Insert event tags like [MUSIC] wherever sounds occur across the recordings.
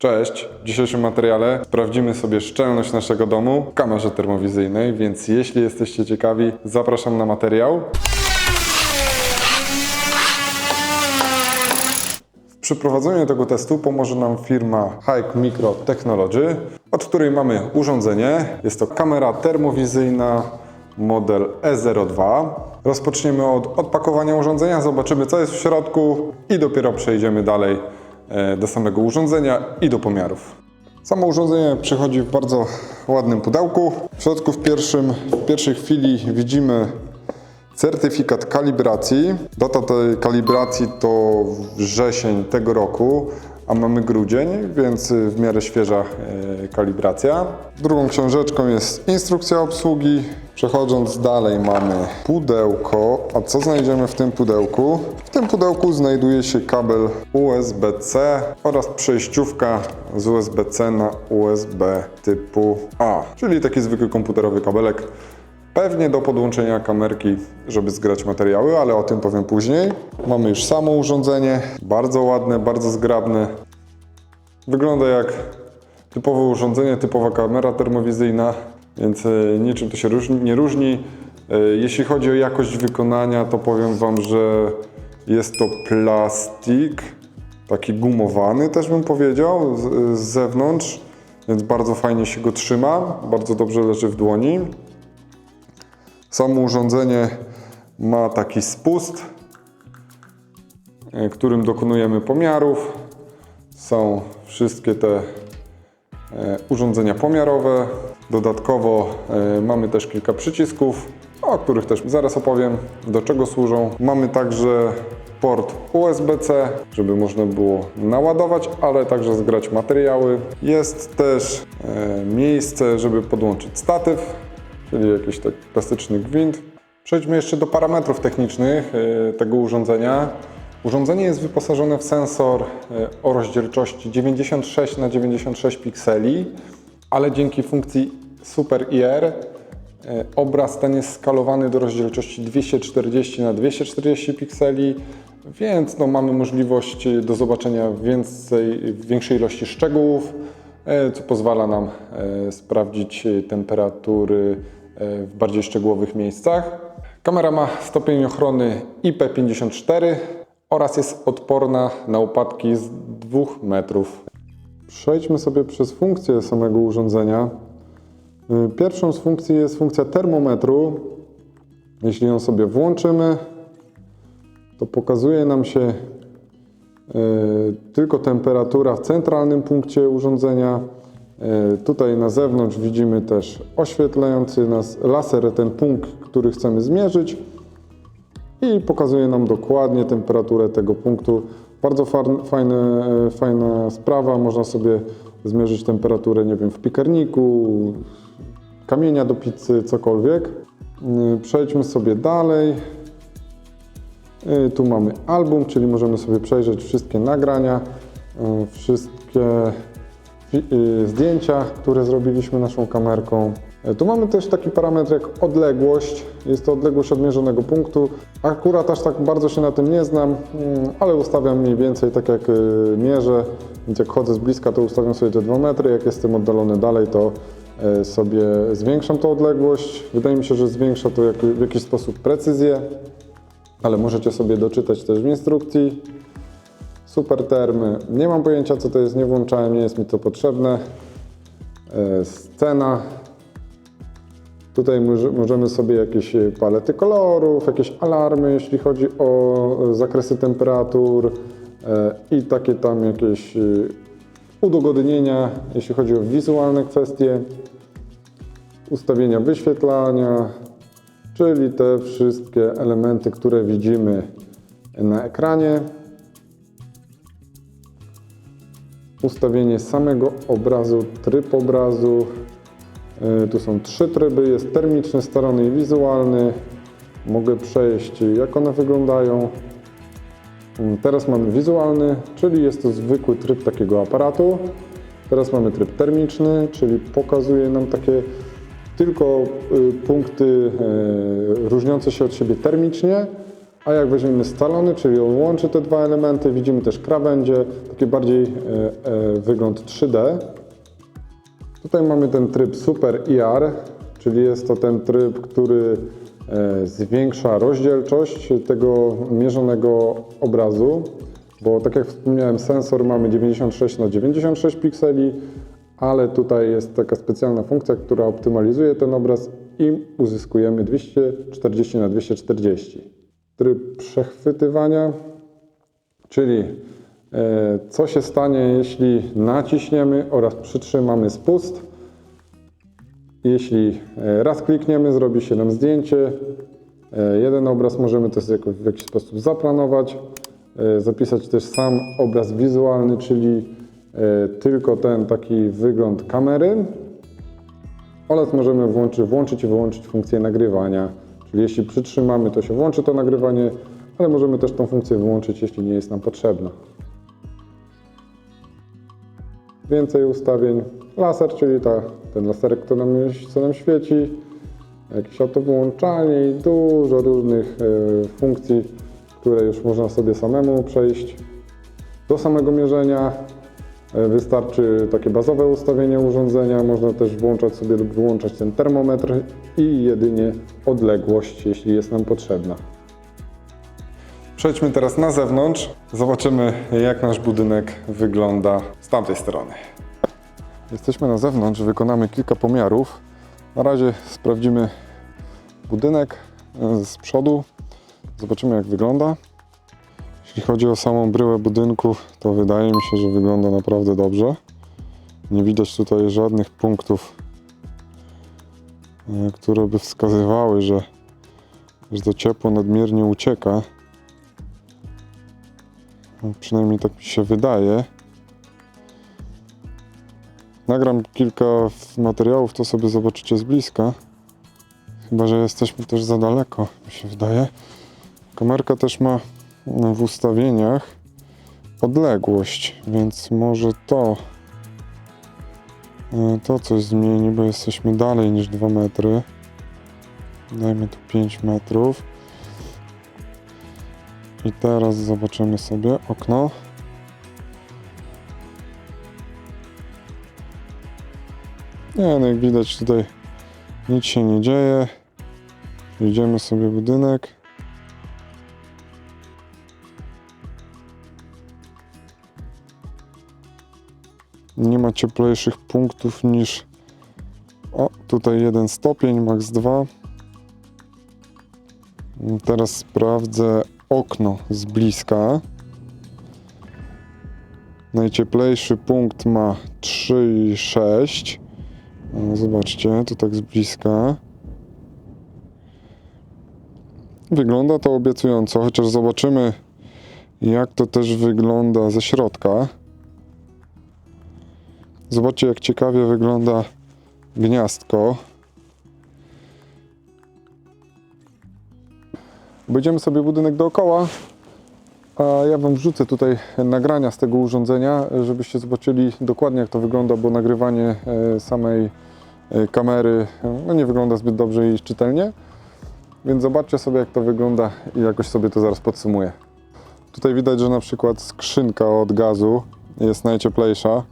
Cześć! W dzisiejszym materiale sprawdzimy sobie szczelność naszego domu w kamerze termowizyjnej, więc jeśli jesteście ciekawi, zapraszam na materiał. W przeprowadzeniu tego testu pomoże nam firma Hike Micro Technology, od której mamy urządzenie. Jest to kamera termowizyjna model E02. Rozpoczniemy od odpakowania urządzenia, zobaczymy co jest w środku i dopiero przejdziemy dalej do samego urządzenia i do pomiarów. Samo urządzenie przychodzi w bardzo ładnym pudełku. W środku w, pierwszym, w pierwszej chwili widzimy certyfikat kalibracji. Data tej kalibracji to wrzesień tego roku, a mamy grudzień, więc w miarę świeża e, kalibracja. Drugą książeczką jest instrukcja obsługi. Przechodząc dalej mamy pudełko. A co znajdziemy w tym pudełku? W tym pudełku znajduje się kabel USB-C oraz przejściówka z USB-C na USB typu A, czyli taki zwykły komputerowy kabelek. Pewnie do podłączenia kamerki, żeby zgrać materiały, ale o tym powiem później. Mamy już samo urządzenie, bardzo ładne, bardzo zgrabne. Wygląda jak typowe urządzenie, typowa kamera termowizyjna, więc e, niczym to się różni, nie różni. E, Jeśli chodzi o jakość wykonania, to powiem Wam, że jest to plastik, taki gumowany też bym powiedział, z, z zewnątrz, więc bardzo fajnie się go trzyma, bardzo dobrze leży w dłoni. Samo urządzenie ma taki spust, e, którym dokonujemy pomiarów. Są wszystkie te urządzenia pomiarowe. Dodatkowo e, mamy też kilka przycisków, o których też zaraz opowiem, do czego służą. Mamy także port USB-C, żeby można było naładować, ale także zgrać materiały. Jest też e, miejsce, żeby podłączyć statyw, czyli jakiś tak plastyczny gwint. Przejdźmy jeszcze do parametrów technicznych e, tego urządzenia. Urządzenie jest wyposażone w sensor o rozdzielczości 96 na 96 pikseli, ale dzięki funkcji Super IR e, obraz ten jest skalowany do rozdzielczości 240 na 240 pikseli, więc no, mamy możliwość do zobaczenia więcej, większej ilości szczegółów, e, co pozwala nam e, sprawdzić temperatury w bardziej szczegółowych miejscach. Kamera ma stopień ochrony IP54 oraz jest odporna na upadki z 2 metrów. Przejdźmy sobie przez funkcję samego urządzenia. Y, Pierwszą z funkcji jest funkcja termometru. Jeśli ją sobie włączymy, to pokazuje nam się y, tylko temperatura w centralnym punkcie urządzenia. Y, Tutaj na zewnątrz widzimy też oświetlający nas laser, ten punkt, który chcemy zmierzyć i pokazuje nam dokładnie temperaturę tego punktu. Bardzo fajne, e, fajna sprawa, można sobie zmierzyć temperaturę, nie wiem, w piekarniku, kamienia do pizzy, cokolwiek. Y, Przejdźmy sobie dalej. Y, Tu mamy album, czyli możemy sobie przejrzeć wszystkie nagrania, wszystkie zdjęcia, które zrobiliśmy naszą kamerką. Y, Tu mamy też taki parametr jak odległość. Jest to odległość od mierzonego punktu. Akurat aż tak bardzo się na tym nie znam, mm, ale ustawiam mniej więcej tak jak y, mierzę. Więc jak chodzę z bliska, to ustawiam sobie te 2 metry. Jak jestem oddalony dalej, to y, sobie zwiększam tą odległość. Wydaje mi się, że zwiększa to w jakiś sposób precyzję, ale możecie sobie doczytać też w instrukcji. Super termy. Nie mam pojęcia co to jest, nie włączałem, nie jest mi to potrzebne. E, Scena. Tutaj może- możemy sobie jakieś e, palety kolorów, jakieś alarmy, jeśli chodzi o e, zakresy temperatur e, i takie tam jakieś udogodnienia, jeśli chodzi o wizualne kwestie, ustawienia wyświetlania, czyli te wszystkie elementy, które widzimy na ekranie. ustawienie samego obrazu, tryb obrazu. E, Tu są trzy tryby, jest termiczny, starany i wizualny. Mogę przejść jak one wyglądają. Mm, Teraz mamy wizualny, czyli jest to zwykły tryb takiego aparatu. Teraz mamy tryb termiczny, czyli pokazuje nam takie tylko y, punkty e, różniące się od siebie termicznie, A jak weźmiemy scalony, czyli on łączy te dwa elementy, widzimy też krawędzie, taki bardziej wygląd 3D. Tutaj mamy ten tryb Super IR, czyli jest to ten tryb, który e, zwiększa rozdzielczość tego mierzonego obrazu, bo tak jak wspomniałem, sensor mamy 96 na 96 pikseli, ale tutaj jest taka specjalna funkcja, która optymalizuje ten obraz i uzyskujemy 240 na 240. Tryb przechwytywania, czyli e, co się stanie, jeśli naciśniemy oraz przytrzymamy spust. Jeśli e, raz klikniemy, zrobi się nam zdjęcie. E, Jeden obraz możemy też w jakiś sposób zaplanować, e, zapisać też sam obraz wizualny, czyli e, tylko ten taki wygląd kamery oraz możemy włączyć, włączyć i wyłączyć funkcję nagrywania. Czyli jeśli przytrzymamy, to się włączy to nagrywanie, ale możemy też tą funkcję wyłączyć, jeśli nie jest nam potrzebna. Więcej ustawień. Laser, czyli ta, ten laserek, który nam, co nam świeci. Jakieś autowyłączanie i dużo różnych e, funkcji, które już można sobie samemu przejść. Do samego mierzenia e, wystarczy takie bazowe ustawienie urządzenia. Można też włączać sobie lub wyłączać ten termometr i jedynie odległość, jeśli jest nam potrzebna. Przejdźmy teraz na zewnątrz. Zobaczymy, jak nasz budynek wygląda z tamtej strony. Jesteśmy na zewnątrz, wykonamy kilka pomiarów. Na razie sprawdzimy budynek e, z przodu. Zobaczymy, jak wygląda. Jeśli chodzi o samą bryłę budynku, to wydaje mi się, że wygląda naprawdę dobrze. Nie widać tutaj żadnych punktów, e, które by wskazywały, że, że to ciepło nadmiernie ucieka. Przynajmniej tak mi się wydaje. Nagram kilka materiałów, to sobie zobaczycie z bliska. Chyba, że jesteśmy też za daleko, mi się wydaje. Kamerka też ma no, w ustawieniach odległość, więc może to e, to coś zmieni, bo jesteśmy dalej niż 2 metry. Dajmy tu 5 metrów. I teraz zobaczymy sobie okno. Nie, no jak widać tutaj nic się nie dzieje. Idziemy sobie budynek. Nie ma cieplejszych punktów niż o, tutaj jeden stopień, max 2. Teraz sprawdzę okno z bliska. Najcieplejszy punkt ma 3,6. O, Zobaczcie, to tak z bliska. Wygląda to obiecująco, chociaż zobaczymy, jak to też wygląda ze środka. Zobaczcie, jak ciekawie wygląda gniazdko. Obejdziemy sobie budynek dookoła, a ja Wam wrzucę tutaj nagrania z tego urządzenia, żebyście zobaczyli dokładnie jak to wygląda, bo nagrywanie e, samej e, kamery e, no, nie wygląda zbyt dobrze i czytelnie. Więc zobaczcie sobie jak to wygląda i jakoś sobie to zaraz podsumuję. Tutaj widać, że na przykład skrzynka od gazu jest najcieplejsza,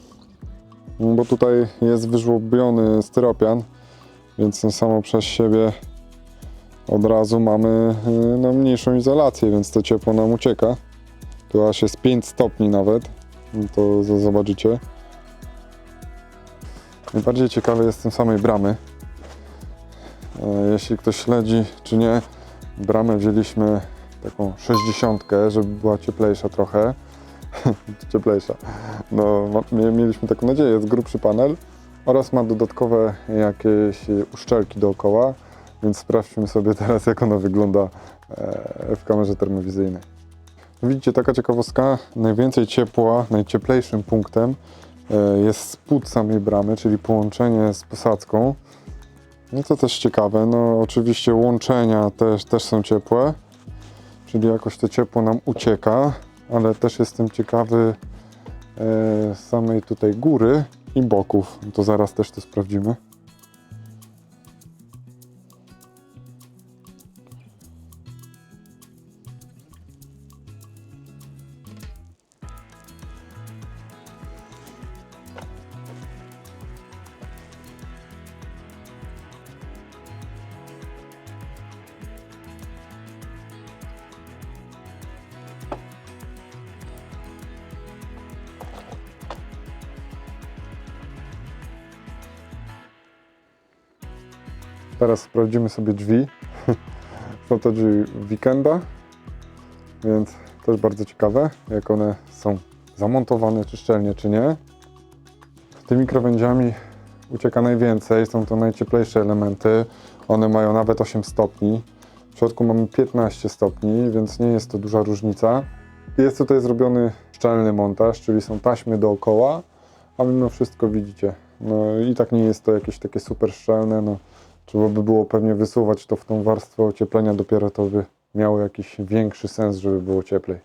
[LAUGHS] bo tutaj jest wyżłobiony styropian, więc no samo przez siebie od razu mamy y, no, mniejszą izolację, więc to ciepło nam ucieka. Tu aż jest 5 stopni nawet, to zobaczycie. Najbardziej ciekawy jestem samej bramy. E, Jeśli ktoś śledzi czy nie, bramę wzięliśmy taką 60, żeby była cieplejsza trochę. [LAUGHS] cieplejsza. No, mieliśmy taką nadzieję, jest grubszy panel oraz ma dodatkowe jakieś uszczelki dookoła, więc sprawdźmy sobie teraz, jak ona wygląda e, w kamerze termowizyjnej. Widzicie, taka ciekawostka, najwięcej ciepła, najcieplejszym punktem e, jest spód samej bramy, czyli połączenie z posadzką. No to też ciekawe, no oczywiście łączenia też, też są ciepłe, czyli jakoś to ciepło nam ucieka, ale też jestem ciekawy e, samej tutaj góry i boków. To zaraz też to sprawdzimy. Teraz sprawdzimy sobie drzwi. [LAUGHS] Są to drzwi weekenda, więc też bardzo ciekawe, jak one są zamontowane, czy szczelnie, czy nie. Tymi krawędziami ucieka najwięcej, są to najcieplejsze elementy. One mają nawet 8 stopni. W środku mamy 15 stopni, więc nie jest to duża różnica. Jest tutaj zrobiony szczelny montaż, czyli są taśmy dookoła, a mimo wszystko widzicie. No i tak nie jest to jakieś takie super szczelne. No, trzeba by było pewnie wysuwać to w tą warstwę ocieplenia, dopiero to by miało jakiś większy sens, żeby było cieplej.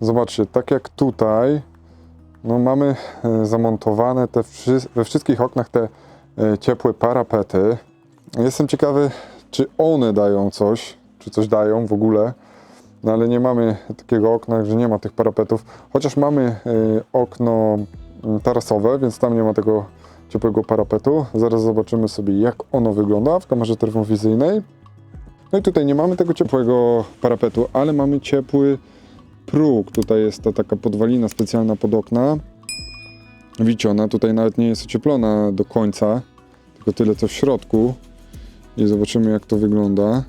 Zobaczcie, tak jak tutaj, no mamy e, zamontowane te we wszystkich oknach te e, ciepłe parapety. Jestem ciekawy, czy one dają coś, czy coś dają w ogóle. No ale nie mamy takiego okna, że nie ma tych parapetów. Chociaż mamy e, okno mm, tarasowe, więc tam nie ma tego ciepłego parapetu. Zaraz zobaczymy sobie, jak ono wygląda w kamerze termowizyjnej. No i tutaj nie mamy tego ciepłego parapetu, ale mamy ciepły próg. Tutaj jest ta taka podwalina specjalna pod okna. Widzicie, ona tutaj nawet nie jest ocieplona do końca, tylko tyle co w środku. I zobaczymy jak to wygląda.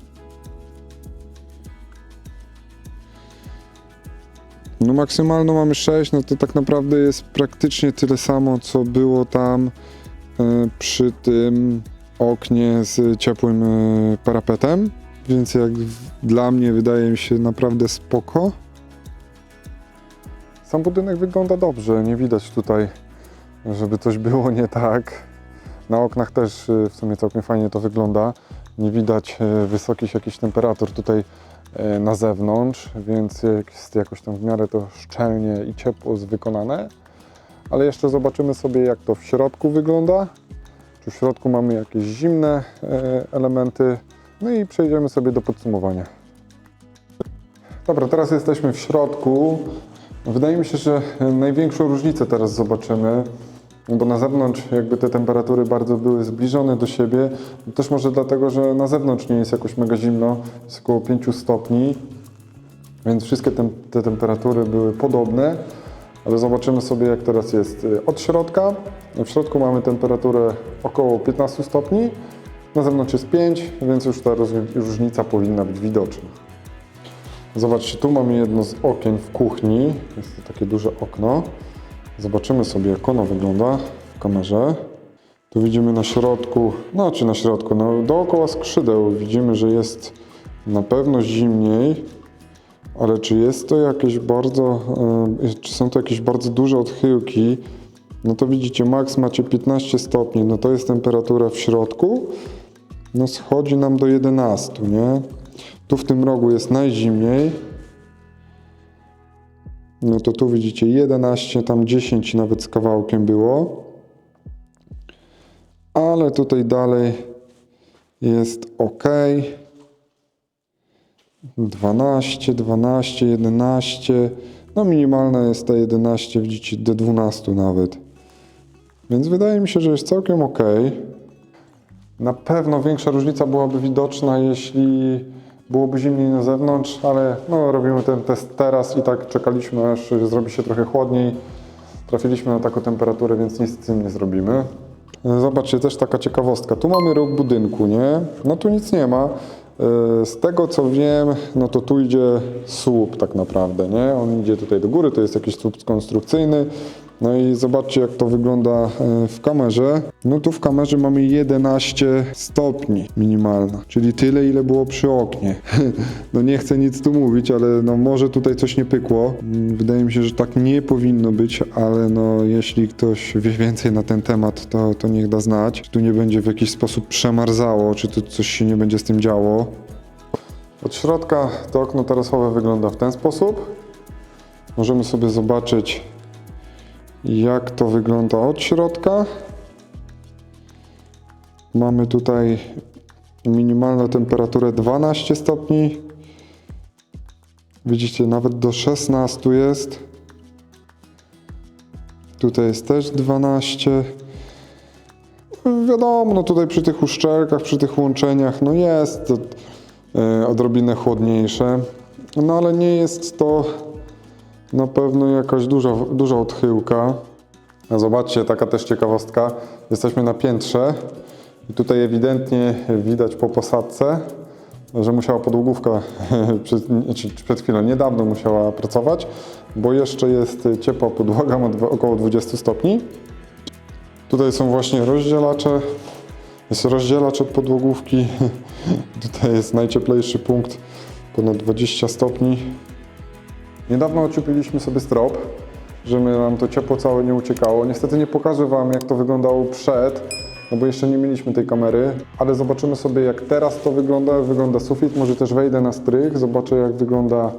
No maksymalną mamy 6, no to tak naprawdę jest praktycznie tyle samo, co było tam e, przy tym oknie z ciepłym e, parapetem. Więc jak dla mnie wydaje mi się naprawdę spoko. Sam budynek wygląda dobrze, nie widać tutaj, żeby coś było nie tak. Na oknach też y, w sumie całkiem fajnie to wygląda. Nie widać wysokich jakichś temperatur tutaj na zewnątrz, więc jest jakoś tam w miarę to szczelnie i ciepło wykonane. Ale jeszcze zobaczymy sobie jak to w środku wygląda. Czy w środku mamy jakieś zimne y, elementy. No i przejdziemy sobie do podsumowania. Dobra, teraz jesteśmy w środku. Wydaje mi się, że największą różnicę teraz zobaczymy, bo na zewnątrz jakby te temperatury bardzo były zbliżone do siebie. Też może dlatego, że na zewnątrz nie jest jakoś mega zimno, jest około 5 stopni, więc wszystkie tem- te temperatury były podobne. Ale zobaczymy sobie jak teraz jest y, od środka. W środku mamy temperaturę około 15 stopni, na zewnątrz jest 5, więc już ta różnica powinna być widoczna. Zobaczcie, tu mamy jedno z okien w kuchni. Jest to takie duże okno. Zobaczymy sobie, jak ono wygląda w kamerze. Tu widzimy na środku, no czy na środku, no dookoła skrzydeł widzimy, że jest na pewno zimniej, ale czy jest to jakieś bardzo, e, czy są to jakieś bardzo duże odchyłki, no to widzicie, max macie 15 stopni, no to jest temperatura w środku, no schodzi nam do 11, nie? Tu w tym rogu jest najzimniej. No to tu widzicie 11, tam 10 nawet z kawałkiem było. Ale tutaj dalej jest ok. 12, 12, 11. No minimalna jest ta 11, widzicie do 12 nawet. Więc wydaje mi się, że jest całkiem ok. Na pewno większa różnica byłaby widoczna, jeśli byłoby zimniej na zewnątrz, ale no, robimy ten test teraz i tak czekaliśmy, aż zrobi się trochę chłodniej. Trafiliśmy na taką temperaturę, więc nic z tym nie zrobimy. Zobaczcie, też taka ciekawostka. Tu mamy róg budynku, nie? No tu nic nie ma. Yy, Z tego co wiem, no to tu idzie słup tak naprawdę, nie? On idzie tutaj do góry, to jest jakiś słup konstrukcyjny. No i zobaczcie jak to wygląda yy, w kamerze. No tu w kamerze mamy 11 stopni minimalna, czyli tyle ile było przy oknie. [LAUGHS] No nie chcę nic tu mówić, ale no może tutaj coś nie pykło. Mm, Wydaje mi się, że tak nie powinno być, ale no jeśli ktoś wie więcej na ten temat, to, to niech da znać. Czy tu nie będzie w jakiś sposób przemarzało, czy tu coś się nie będzie z tym działo. Od środka to okno tarasowe wygląda w ten sposób. Możemy sobie zobaczyć, jak to wygląda od środka. Mamy tutaj minimalną temperaturę 12 stopni. Widzicie, nawet do 16 jest. Tutaj jest też 12. Wiadomo, no tutaj przy tych uszczelkach, przy tych łączeniach, no jest to e, odrobinę chłodniejsze. No ale nie jest to na pewno jakaś duża, duża odchyłka. A zobaczcie, taka też ciekawostka. Jesteśmy na piętrze I tutaj ewidentnie widać po posadce, że musiała podłogówka [LAUGHS] przed, znaczy przed chwilą, niedawno musiała pracować, bo jeszcze jest ciepła podłoga, ma około 20 stopni. Tutaj są właśnie rozdzielacze. Jest rozdzielacz od podłogówki. [LAUGHS] Tutaj jest najcieplejszy punkt, ponad 20 stopni. Niedawno ociepiliśmy sobie strop, żeby nam to ciepło całe nie uciekało. Niestety nie pokażę Wam, jak to wyglądało przed, no bo jeszcze nie mieliśmy tej kamery, ale zobaczymy sobie, jak teraz to wygląda, wygląda sufit. Może też wejdę na strych, zobaczę, jak wygląda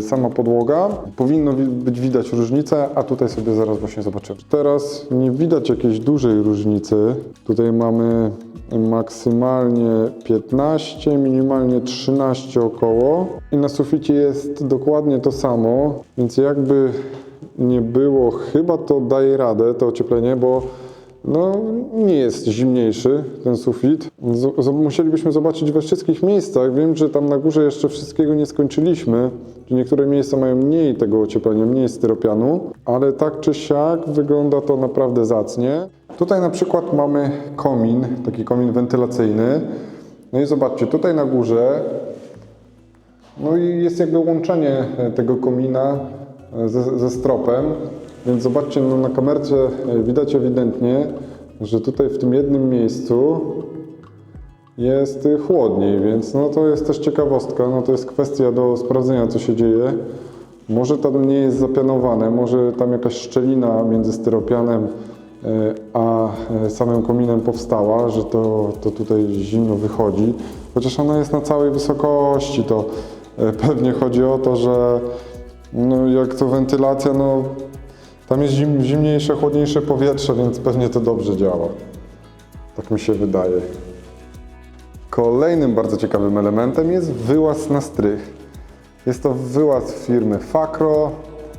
sama podłoga. Powinno wi- być widać różnicę, a tutaj sobie zaraz właśnie zobaczymy. Teraz nie widać jakiejś dużej różnicy. Tutaj mamy maksymalnie 15, minimalnie 13 około i na suficie jest dokładnie to samo, więc jakby nie było, chyba to daje radę, to ocieplenie, bo no, nie jest zimniejszy ten sufit. Z, musielibyśmy zobaczyć we wszystkich miejscach. Wiem, że tam na górze jeszcze wszystkiego nie skończyliśmy. Niektóre miejsca mają mniej tego ocieplenia, mniej styropianu, ale tak czy siak wygląda to naprawdę zacnie. Tutaj na przykład mamy komin, taki komin wentylacyjny. No i zobaczcie, tutaj na górze no i jest jakby łączenie tego komina ze, ze stropem, więc zobaczcie, no na kamerce e, widać ewidentnie, że tutaj w tym jednym miejscu jest e, chłodniej, więc no to jest też ciekawostka, no to jest kwestia do sprawdzenia, co się dzieje. Może tam nie jest zapianowane, może tam jakaś szczelina między styropianem e, a samym kominem powstała, że to, to tutaj zimno wychodzi. Chociaż ona jest na całej wysokości, to [LAUGHS] pewnie chodzi o to, że no jak to wentylacja, no tam jest zim, zimniejsze, chłodniejsze powietrze, więc pewnie to dobrze działa. Tak mi się wydaje. Kolejnym bardzo ciekawym elementem jest wyłaz na strych. Jest to wyłaz firmy Fakro.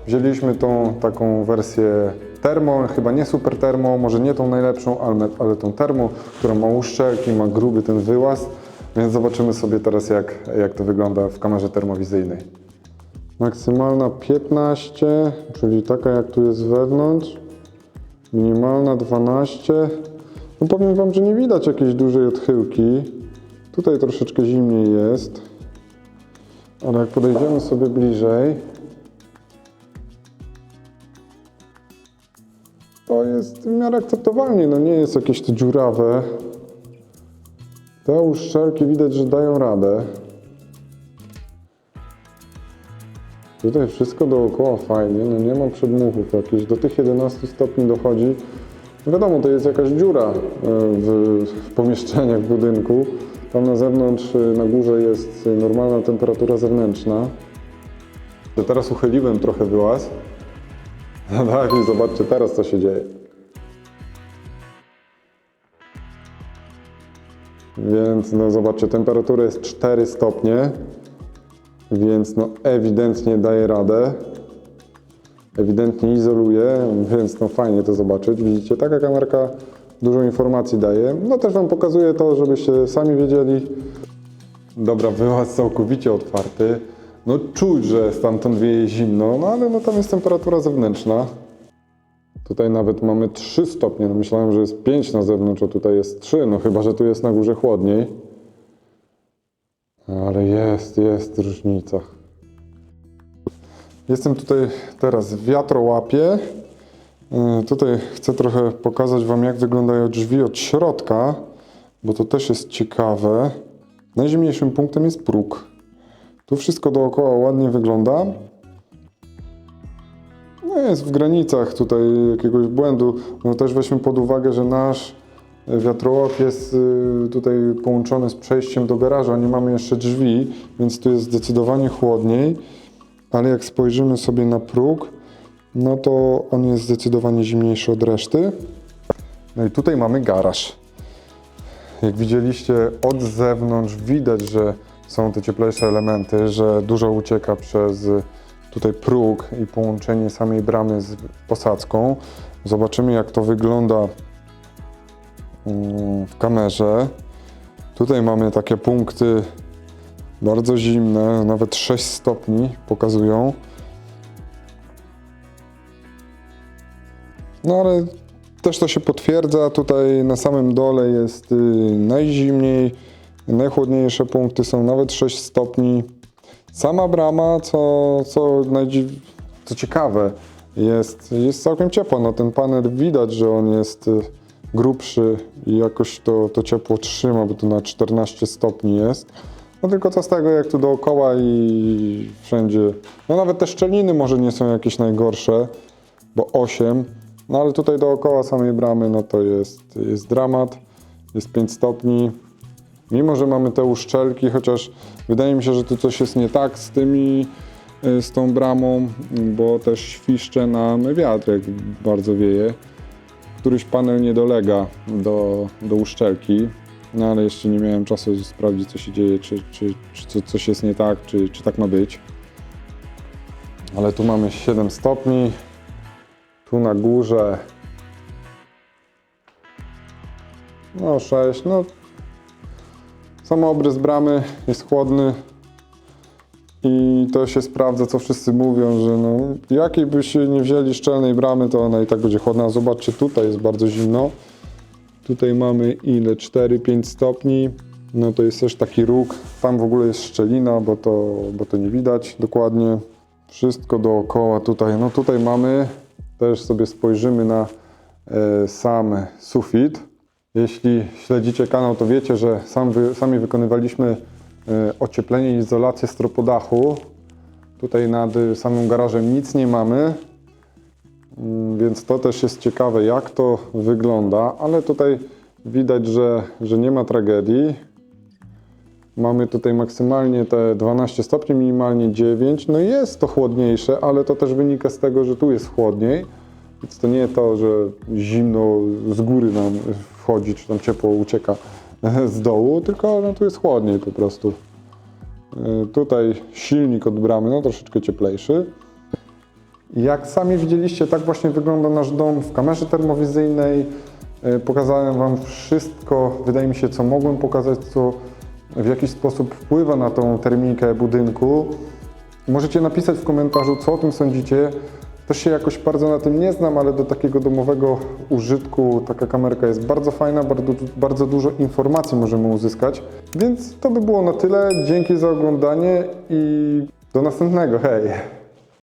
Wzięliśmy tą taką wersję termo, chyba nie super termo, może nie tą najlepszą, ale, ale tą termo, która ma uszczelki, ma gruby ten wyłaz. Więc zobaczymy sobie teraz jak, jak to wygląda w kamerze termowizyjnej. Maksymalna 15, czyli taka jak tu jest wewnątrz. Minimalna 12. No powiem Wam, że nie widać jakiejś dużej odchyłki. Tutaj troszeczkę zimniej jest. Ale jak podejdziemy sobie bliżej, to jest w miarę akceptowalnie. No nie jest jakieś to dziurawe. Te uszczelki widać, że dają radę. Tutaj wszystko dookoła fajnie, no nie ma przedmuchów jakichś, do tych 11 stopni dochodzi. Wiadomo, to jest jakaś dziura e, w, w pomieszczeniach, w budynku. Tam na zewnątrz, e, na górze jest normalna temperatura zewnętrzna. Teraz uchyliłem trochę wyłaz. [LAUGHS] No tak, i zobaczcie teraz, co się dzieje. Więc no zobaczcie, temperatura jest 4 stopnie, więc no ewidentnie daje radę. Ewidentnie izoluje, więc no fajnie to zobaczyć. Widzicie, taka kamerka dużo informacji daje. No też Wam pokazuję to, żebyście sami wiedzieli. Dobra, wyłaz całkowicie otwarty. No czuć, że stamtąd wieje zimno, no ale no tam jest temperatura zewnętrzna. Tutaj nawet mamy 3 stopnie. No myślałem, że jest 5 na zewnątrz, a tutaj jest 3. No chyba, że tu jest na górze chłodniej. Ale jest, jest różnica. Jestem tutaj teraz w wiatrołapie. Yy, Tutaj chcę trochę pokazać Wam, jak wyglądają drzwi od środka, bo to też jest ciekawe. Najzimniejszym punktem jest próg. Tu wszystko dookoła ładnie wygląda. No jest w granicach tutaj jakiegoś błędu. No też weźmy pod uwagę, że nasz wiatrołap jest y, tutaj połączony z przejściem do garaża. Nie mamy jeszcze drzwi, więc tu jest zdecydowanie chłodniej. Ale jak spojrzymy sobie na próg, no to on jest zdecydowanie zimniejszy od reszty. No i tutaj mamy garaż. Jak widzieliście od zewnątrz widać, że są te cieplejsze elementy, że dużo ucieka przez tutaj próg i połączenie samej bramy z posadzką. Zobaczymy jak to wygląda w kamerze. Tutaj mamy takie punkty bardzo zimne, nawet 6 stopni pokazują. No ale Też to się potwierdza. Tutaj na samym dole jest y, najzimniej, najchłodniejsze punkty są nawet 6 stopni. Sama brama, co, co, co ciekawe, jest, jest całkiem ciepła. No ten panel widać, że on jest y, grubszy i jakoś to, to ciepło trzyma, bo tu na 14 stopni jest. No tylko co z tego, jak tu dookoła i wszędzie. No nawet te szczeliny może nie są jakieś najgorsze, bo 8. No ale tutaj dookoła samej bramy, no to jest, jest dramat. Jest 5 stopni. Mimo, że mamy te uszczelki, chociaż wydaje mi się, że tu coś jest nie tak z tymi, y, z tą bramą, bo też świszcze nam wiatr, jak bardzo wieje. Któryś panel nie dolega do, do uszczelki, no ale jeszcze nie miałem czasu sprawdzić, co się dzieje, czy, czy, czy co, coś jest nie tak, czy, czy tak ma być. Ale tu mamy 7 stopni, tu na górze. No 6, no. Sam obrys bramy jest chłodny i to się sprawdza, co wszyscy mówią, że no, jakiej by się nie wzięli szczelnej bramy, to ona i tak będzie chłodna. Zobaczcie, tutaj jest bardzo zimno. Tutaj mamy ile? 4-5 stopni. No to jest też taki róg. Tam w ogóle jest szczelina, bo to, bo to nie widać dokładnie. Wszystko dookoła tutaj. No tutaj mamy, też sobie spojrzymy na e, sam sufit. Jeśli śledzicie kanał, to wiecie, że sam wy, sami wykonywaliśmy ocieplenie i izolację stropodachu. Tutaj nad samym garażem nic nie mamy, Mm, więc to też jest ciekawe, jak to wygląda, ale tutaj widać, że, że nie ma tragedii. Mamy tutaj maksymalnie te 12 stopni, minimalnie 9. No jest to chłodniejsze, ale to też wynika z tego, że tu jest chłodniej. Więc to nie to, że zimno z góry nam wchodzi, czy tam ciepło ucieka [LAUGHS] z dołu, tylko no, tu jest chłodniej po prostu. Y, Tutaj silnik od bramy, no troszeczkę cieplejszy. Jak sami widzieliście, tak właśnie wygląda nasz dom w kamerze termowizyjnej. E, Pokazałem Wam wszystko, wydaje mi się, co mogłem pokazać, co w jakiś sposób wpływa na tą termikę budynku. Możecie napisać w komentarzu, co o tym sądzicie. Też się jakoś bardzo na tym nie znam, ale do takiego domowego użytku taka kamerka jest bardzo fajna, bardzo, bardzo dużo informacji możemy uzyskać. Więc to by było na tyle. Dzięki za oglądanie i do następnego. Hej!